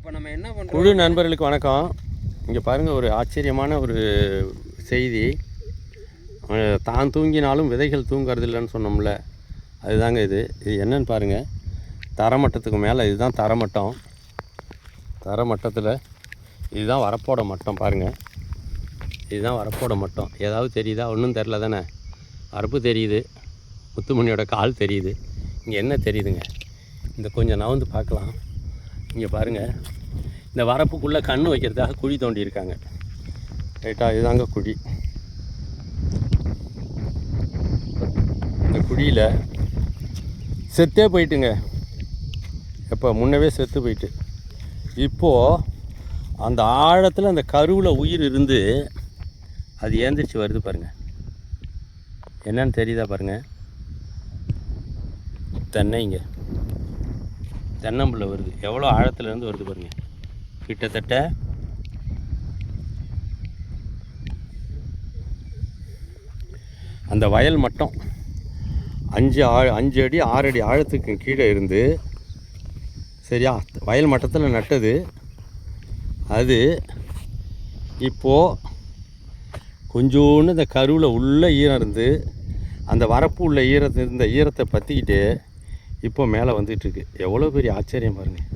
அப்போ நம்ம என்ன பண்ணுறோம் குழு நண்பர்களுக்கு வணக்கம். இங்கே பாருங்கள் ஒரு ஆச்சரியமான ஒரு செய்தி. தான் தூங்கினாலும் விதைகள் தூங்குறது இல்லைன்னு சொன்னோம்ல. அதுதாங்க இது. இது என்னன்னு பாருங்கள் தரமட்டத்துக்கு மேலே இதுதான் தரமட்டம். தரமட்டத்தில் இதுதான் வரப்போட மட்டம் பாருங்கள் இதுதான் வரப்போட மட்டம். ஏதாவது தெரியுதா? ஒன்றும் தெரில தானே? வரப்பு தெரியுது. முத்துமணியோட கால் தெரியுது. இங்கே என்ன தெரியுதுங்க? இந்த கொஞ்சம் நவந்து பார்க்கலாம். இங்கே பாருங்கள் இந்த வரப்புக்குள்ளே கண் வைக்கிறதுக்காக குழி தோண்டியிருக்காங்க. ரைட்டாக இதுதாங்க குழி. இந்த குழியில் செத்தே போயிட்டுங்க. எப்போ? முன்னவே செத்து போயிட்டு. இப்போது அந்த ஆழத்தில் அந்த கருவில் உயிர் இருந்து அது ஏந்திரிச்சு வருது பாருங்கள் என்னன்னு தெரியுதா பாருங்கள் தென்னைங்க. தென்னம்பிள்ளை வருது. எவ்வளோ ஆழத்துலேருந்து வருது பாருங்கள் கிட்டத்தட்ட அந்த வயல் மட்டம் அஞ்சு ஆ அஞ்சு அடி ஆறு அடி ஆழத்துக்கு கீழே இருந்து சரியா? வயல் மட்டத்தில் நட்டது. அது இப்போது கொஞ்சோண்டு இந்த கருவில் உள்ளே ஈரம் இருந்து அந்த வரப்பு உள்ள ஈரத்தை இருந்த ஈரத்தை பற்றிக்கிட்டு இப்போ மேலே வந்துட்டுருக்கு. எவ்வளோ பெரிய ஆச்சரியம் பாருங்கள்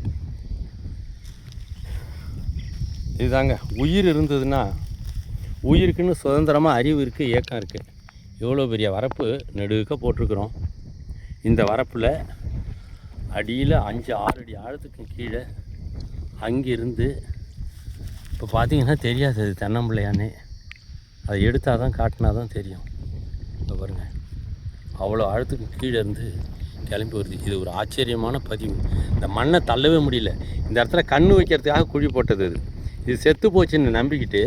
இதுதாங்க உயிர் இருந்ததுன்னா உயிருக்குன்னு சுதந்திரமாக அறிவு இருக்குது இயக்கம் இருக்குது எவ்வளோ பெரிய வரப்பு நெடுக்க போட்டிருக்கிறோம். இந்த வரப்பில் அடியில் அஞ்சு ஆறு அடி ஆழத்துக்கு கீழே அங்கிருந்து இப்போ பார்த்தீங்கன்னா தெரியாது அது தென்னம்பிள்ளையானே அதை எடுத்தால் தான் காட்டினா தான் தெரியும். இப்போ பாருங்கள் அவ்வளோ ஆழத்துக்கு கீழே இருந்து கிளம்பி வருது. இது ஒரு ஆச்சரியமான பதிவு. இந்த மண்ணை தள்ளவே முடியல. இந்த இடத்துல கண் வைக்கிறதுக்காக குழி போட்டது இது. இது செத்து போச்சுன்னு நம்பிக்கிட்டு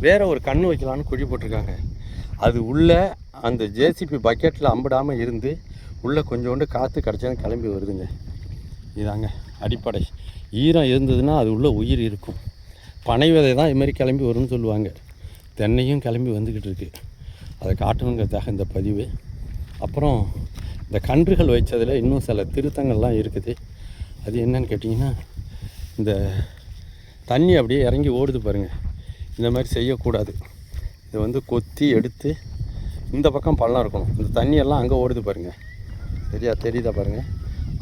வேறு ஒரு கண் வைக்கலான்னு குழி போட்டிருக்காங்க. அது உள்ளே அந்த ஜேசிபி பக்கெட்டில் அம்பிடாமல் இருந்து உள்ளே கொஞ்சோண்டு காற்று கிடச்சதும் கிளம்பி வருதுங்க. இதாங்க அடிப்படை. ஈரம் இருந்ததுன்னா அது உள்ளே உயிர் இருக்கும். பனை விதை தான் இதுமாரி கிளம்பி வரும்னு சொல்லுவாங்க. தென்னையும் கிளம்பி வந்துக்கிட்டு இருக்குது அதை காட்டணுங்கிறதுக்காக இந்த பதிவு. அப்புறம் இந்த கன்றுகள் வைச்சதில் இன்னும் சில திருத்தங்கள்லாம் இருக்குது. அது என்னன்னு கேட்டிங்கன்னா இந்த தண்ணி அப்படியே இறங்கி ஓடுது பாருங்கள் இந்த மாதிரி செய்யக்கூடாது. இதை வந்து கொத்தி எடுத்து இந்த பக்கம் பள்ளம் இருக்கணும். இந்த தண்ணியெல்லாம் அங்கே ஓடுது பாருங்கள் சரியா தெரியுதா பாருங்கள்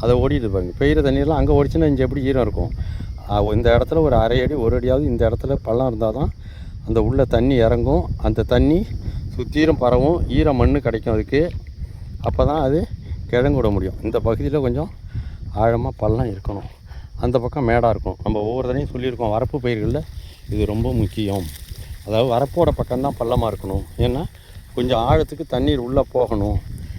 அதை ஓடிடுது பாருங்கள் பெய்கிற தண்ணியெல்லாம் அங்கே ஓடிச்சுன்னா இங்கே எப்படி ஈரம் இருக்கும்? இந்த இடத்துல ஒரு அரை அடி ஒரு அடியாவது இந்த இடத்துல பள்ளம் இருந்தால் தான் அந்த உள்ள தண்ணி இறங்கும். அந்த தண்ணி சுத்தீரம் பரவும். ஈர மண் கிடைக்கும் அதுக்கு. அப்போ தான் அது கிழங்கு விட முடியும். இந்த பகுதியில் கொஞ்சம் ஆழமாக பள்ளம் இருக்கணும். அந்த பக்கம் மேடாக இருக்கும். நம்ம ஒவ்வொரு தடையும் சொல்லியிருக்கோம் வரப்பு பயிர்களில் இது ரொம்ப முக்கியம். அதாவது வரப்போட பக்கம்தான் பள்ளமாக இருக்கணும். ஏன்னா கொஞ்சம் ஆழத்துக்கு தண்ணீர் உள்ளே போகணும்.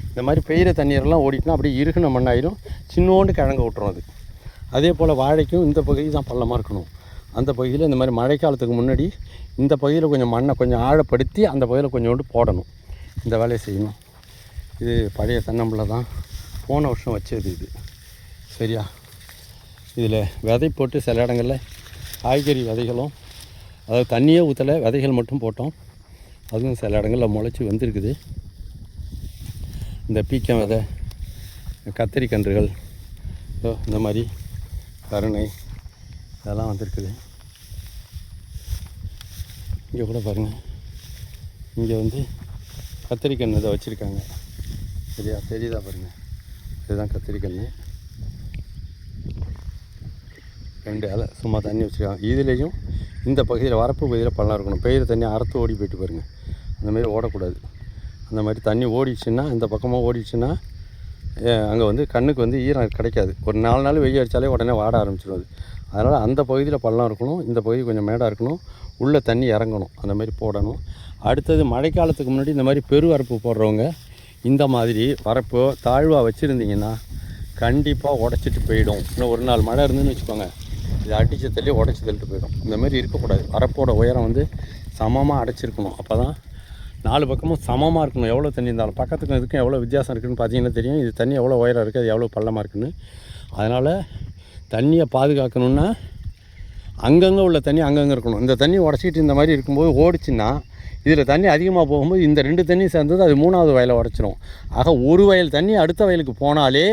இந்த மாதிரி பெய்கிற தண்ணீரெல்லாம் ஓடிட்டுனா அப்படியே இறுகின மண்ணாயிரும் சின்னோண்டு கிழங்கு விட்டுரும் அது. அதே போல் வாழைக்கும் இந்த பகுதி தான் பள்ளமாக இருக்கணும். அந்த பகுதியில் இந்த மாதிரி மழைக்காலத்துக்கு முன்னாடி இந்த பகுதியில் கொஞ்சம் மண்ணை கொஞ்சம் ஆழப்படுத்தி அந்த பகுதியில் கொஞ்சோண்டு போடணும். இந்த வேலையை செய்யணும். இது பழைய தென்னம்பிள்ளை தான் போன வருஷம் வச்சது இது. சரியா? இதில் விதை போட்டு சில இடங்களில் காய்கறி விதைகளும் அதாவது தண்ணியே ஊற்றலை விதைகள் மட்டும் போட்டோம். அதுவும் சில இடங்களில் முளைச்சி வந்திருக்குது. இந்த பீக்கம் விதை கத்திரிக்கன்றுகள் இந்த மாதிரி கருணை இதெல்லாம் வந்திருக்குது. இங்கே கூட பாருங்கள் இங்கே வந்து கத்திரிக்கன்று இதை வச்சுருக்காங்க. சரியா தெரியுதா பாருங்கள் இதுதான் கத்திரிக்கல் ரெண்டு அலை சும்மா தண்ணி வச்சுருக்காங்க. இதுலேயும் இந்த பகுதியில் வரப்பு பகுதியில் பள்ளம் இருக்கணும். பெய்கிற தண்ணி அறுத்து ஓடி போயிட்டு பாருங்க. அந்த மாதிரி ஓடக்கூடாது. அந்த மாதிரி தண்ணி ஓடிச்சுன்னா இந்த பக்கமாக ஓடிச்சுன்னா அங்கே வந்து கண்ணுக்கு வந்து ஈரம் கிடைக்காது. ஒரு நாலு நாள் வெயில் அடித்தாலே உடனே வாட ஆரம்பிச்சிடும் அது அதனால் அந்த பகுதியில் பள்ளம் இருக்கணும். இந்த பகுதி கொஞ்சம் மேடாக இருக்கணும். உள்ளே தண்ணி இறங்கணும். அந்த மாதிரி போடணும். அடுத்தது மழைக்காலத்துக்கு முன்னாடி இந்த மாதிரி பெருவரப்பு போடுறவங்க இந்த மாதிரி வரப்போ தாழ்வாக வச்சுருந்தீங்கன்னா கண்டிப்பாக உடச்சிட்டு போயிடும். இன்னும் ஒரு நாள் மழை இருந்துன்னு வச்சுக்கோங்க. இது அடித்து தள்ளி உடச்சி தள்ளிட்டு போயிடும். இந்த மாதிரி இருக்கக்கூடாது. வரப்போட உயரம் வந்து சமமாக அடைச்சிருக்கணும். அப்போ தான் நாலு பக்கமும் சமமாக இருக்கணும். எவ்வளோ தண்ணி இருந்தாலும். பக்கத்துக்கும் இதுக்கும் எவ்வளோ வித்தியாசம் இருக்குதுன்னு பார்த்தீங்கன்னா தெரியும். இது தண்ணி எவ்வளோ உயரம் இருக்குது அது எவ்வளோ பள்ளமாக இருக்குன்னு. அதனால் தண்ணியை பாதுகாக்கணுன்னா அங்கங்கே உள்ள தண்ணி அங்கங்கே இருக்கணும். இந்த தண்ணி உடச்சிக்கிட்டு இந்த மாதிரி இருக்கும்போது ஓடிச்சுன்னா இதில் தண்ணி அதிகமாக போகும்போது இந்த ரெண்டு தண்ணி சேர்ந்தது அது மூணாவது வயலை உடச்சிரும். ஆக ஒரு வயல் தண்ணி அடுத்த வயலுக்கு போனாலே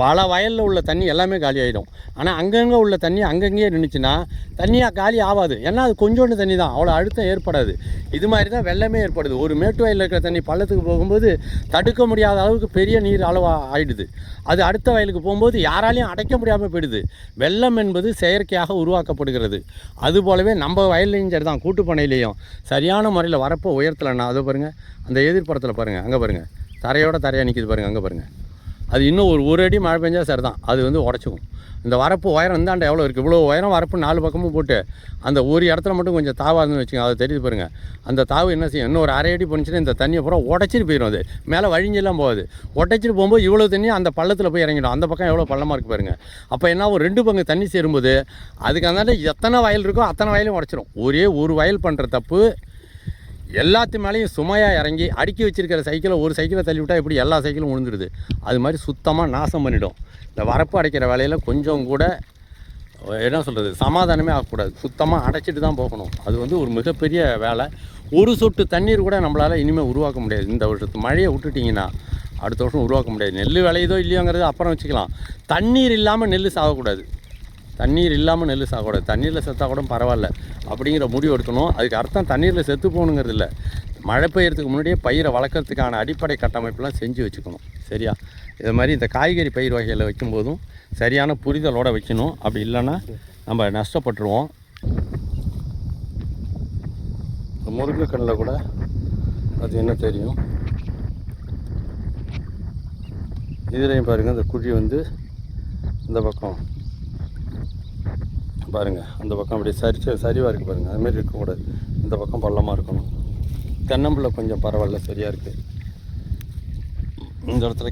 பல வயலில் உள்ள தண்ணி எல்லாமே காலி ஆகிடும் ஆனால் அங்கங்கே உள்ள தண்ணி அங்கங்கேயே நின்றுச்சுன்னா தண்ணியாக காலி ஆகாது ஏன்னா அது கொஞ்சோண்டு தண்ணி தான் அவ்வளோ அழுத்தம் ஏற்படாது. இது மாதிரி தான் வெள்ளமே ஏற்படுது. ஒரு மேட்டு வயலில் இருக்கிற தண்ணி பள்ளத்துக்கு போகும்போது தடுக்க முடியாத அளவுக்கு பெரிய நீர் அளவாக ஆயிடுது. அது அடுத்த வயலுக்கு போகும்போது யாராலையும் அடைக்க முடியாமல் போயிடுது. வெள்ளம் என்பது செயற்கையாக உருவாக்கப்படுகிறது. அதுபோலவே நம்ம வயல்லையும் சரி தான் கூட்டுப்பனையிலையும் சரியான முறையில் வரப்போ உயர்த்தலைன்னா அதை பாருங்கள் அந்த எதிர்ப்புறத்தில் பாருங்கள் அங்கே பாருங்கள் தரையோட தரையாக நிற்கிது பாருங்கள் அங்கே பாருங்கள் அது இன்னும் ஒரு ஒரு அடி மழை பெஞ்சா சரி தான் அது வந்து உடச்சிக்கும். இந்த வரப்பு உயரம் இந்தாண்ட எவ்வளோ இருக்குது இவ்வளோ உயரம் வரப்பு நாலு பக்கமும் போட்டு அந்த ஒரு இடத்துல மட்டும் கொஞ்சம் தாவாக இருந்து வச்சுக்கோங்க. அதை தெரியுது பாருங்கள் அந்த தாவு என்ன செய்யும்? இன்னும் ஒரு அரை அடி போனிச்சுன்னா இந்த தண்ணியை பூரா உடச்சிட்டு போயிடும் அது. மேலே வழிஞ்செல்லாம் போகாது. உடச்சிட்டு போகும்போது இவ்வளோ தண்ணி அந்த பள்ளத்தில் போய் இறங்கிடும். அந்த பக்கம் எவ்வளோ பள்ளமாக இருக்குது பாருங்கள் அப்போ என்ன ஒரு ரெண்டு பங்கு தண்ணி சேரும்போது அதுக்கு அந்தாண்ட எத்தனை வயல் இருக்கோ அத்தனை வயலையும் உடச்சிரும். ஒரே ஒரு வயல் பண்ணுற தப்பு எல்லாத்து மேலேயும் சுமையாக இறங்கி அடுக்கி வச்சிருக்கிற சைக்கிளை ஒரு சைக்கிளை தள்ளி விட்டால் எப்படி எல்லா சைக்கிளும் விழுந்துடுது அது மாதிரி சுத்தமாக நாசம் பண்ணிடும். இந்த வரப்பு அடைக்கிற வேலையில் கொஞ்சம் கூட என்ன சொல்கிறது சமாதானமே ஆகக்கூடாது. சுத்தமாக அடைச்சிட்டு தான் போகணும். அது வந்து ஒரு மிகப்பெரிய வேலை. ஒரு சொட்டு தண்ணீர் கூட நம்மளால் இனிமேல் உருவாக்க முடியாது. இந்த வருஷத்து மழையை விட்டுட்டிங்கன்னா அடுத்த வருஷம் உருவாக்க முடியாது. நெல் விளையுதோ இல்லையோங்கிறது அப்புறம் வச்சுக்கலாம். தண்ணீர் இல்லாமல் நெல் சாகக்கூடாது. தண்ணீர் இல்லாமல் நெல் சாகக்கூடாது. தண்ணீரில் செத்தா கூட பரவாயில்ல. அப்படிங்கிற முடிவு எடுக்கணும். அதுக்கு அர்த்தம் தண்ணீரில் செத்து போகணுங்கிறது இல்லை. மழை பெய்யறதுக்கு முன்னாடியே பயிரை வளர்க்குறதுக்கான அடிப்படை கட்டமைப்பெலாம் செஞ்சு வச்சுக்கணும். சரியா? இது மாதிரி இந்த காய்கறி பயிர் வகைகளை வைக்கும்போதும் சரியான புரிதலோடு வைக்கணும். அப்படி இல்லைன்னா நம்ம நஷ்டப்பட்டுருவோம். இந்த முருங்கைக்கண்ணில் கூட அது என்ன தெரியும்? இதுலேயும் பாருங்கள் இந்த குழி வந்து இந்த பக்கம். பாருங்கள் அந்த பக்கம் அப்படியே சரி சரிவாக இருக்குது பாருங்கள் அதுமாரி இருக்கக்கூடாது. இந்த பக்கம் பள்ளமாக இருக்கணும். தென்னம்பிள்ளை கொஞ்சம் பரவாயில்ல சரியாக இருக்குது இந்த இடத்துல